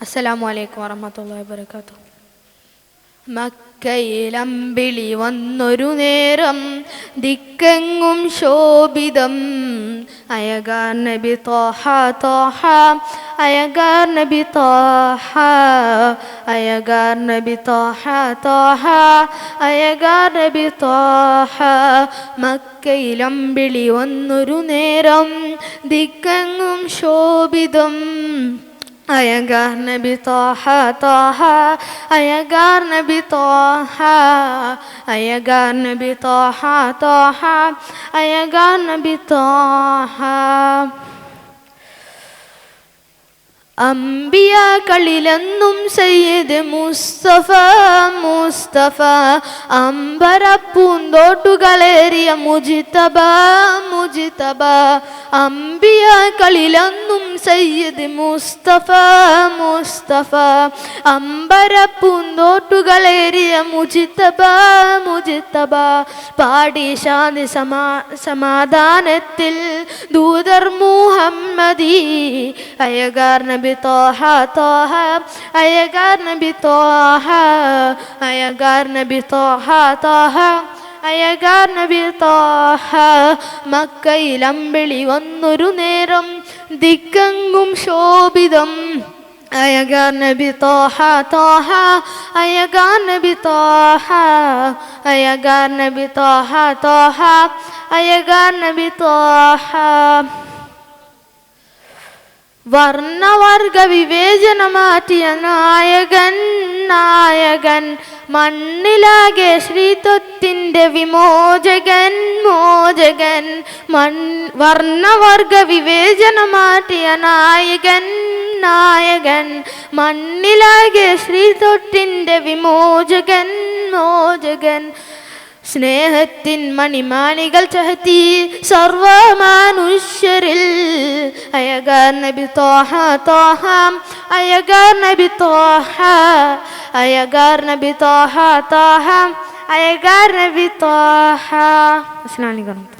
അസ്സലാമു അലൈക്കും വറഹ്മത്തുള്ളാഹി വബറകാതുഹു. മക്കയിലമ്പിളി വന്നൊരു നേരം ദിക്കെങ്ങും ശോഭിതം. അയകാർ നബി തോഹ തോഹ അയകാർ നബി തോഹ അയകാർ നബി തോഹ തോഹ അയകാർ നബി തോഹ. മക്കയിലമ്പിളി വന്നൊരു നേരം ദിക്കെങ്ങും ശോഭിതം. അയകാർ നബി തോഹ തോഹ അയകാർ നബി തോഹ അയകാർ നബി തോഹ തോഹ അയകാർ നബി തോഹ അമ്പിയാക്കളിലെന്നും സയ്യിദ് മുസ്തഫ മുസ്തഫ. അമ്പര പൂന്തോട്ടുകളേറിയ മുജിതബ അമ്പിയാക്കളിലെന്നും സയ്യദ് മുസ്തഫ മുസ്തഫ. അമ്പര പൂന്തോട്ടുകളേറിയ മുജിത്തബ മുജിത്തബ. പാടി ശാന്തി സമാ സമാധാനത്തിൽ ദൂതർ മുഹമ്മദി. അയകാർ നബി തോഹ തോഹ. അയകാർ നബി തോഹ അയകാർ നബി തോഹ തോഹ. അയകാർ നബി തോഹ മക്കയിലമ്പിളി വന്നൊരു നേരം ദിക്കങ്ങും ശോഭിതം. അയകാർ നബി തോഹ തോഹ അയകാർ നബി തോഹ അയകാർ നബി തോഹ തോഹ അയകാർ നബി തോഹ. വർണവർഗ വിവേചന മാറ്റിയ നായകൻ നായകൻ മണ്ണിലാകെ ശ്രീത്വത്തിന്റെ വിമോചകൻ മോചകൻ മൺ വർണവർഗ വിവേചന മാറ്റിയ നായകൻ നായകൻ മണ്ണിലാകെ ശ്രീത്വത്തിന്റെ വിമോചകൻ മോചകൻ. സ്നേഹത്തിൻ മണിമാണികൾ ചഹത്തി സർവമാനുഷ്യരിൽ അയകാർ നബി തോഹ തോഹ അയകാർ നബി തോഹ അയകാർ നബി തോഹ തോഹ അയകാർ നബി തോഹ. അസ്സലാമു അലൈക്കും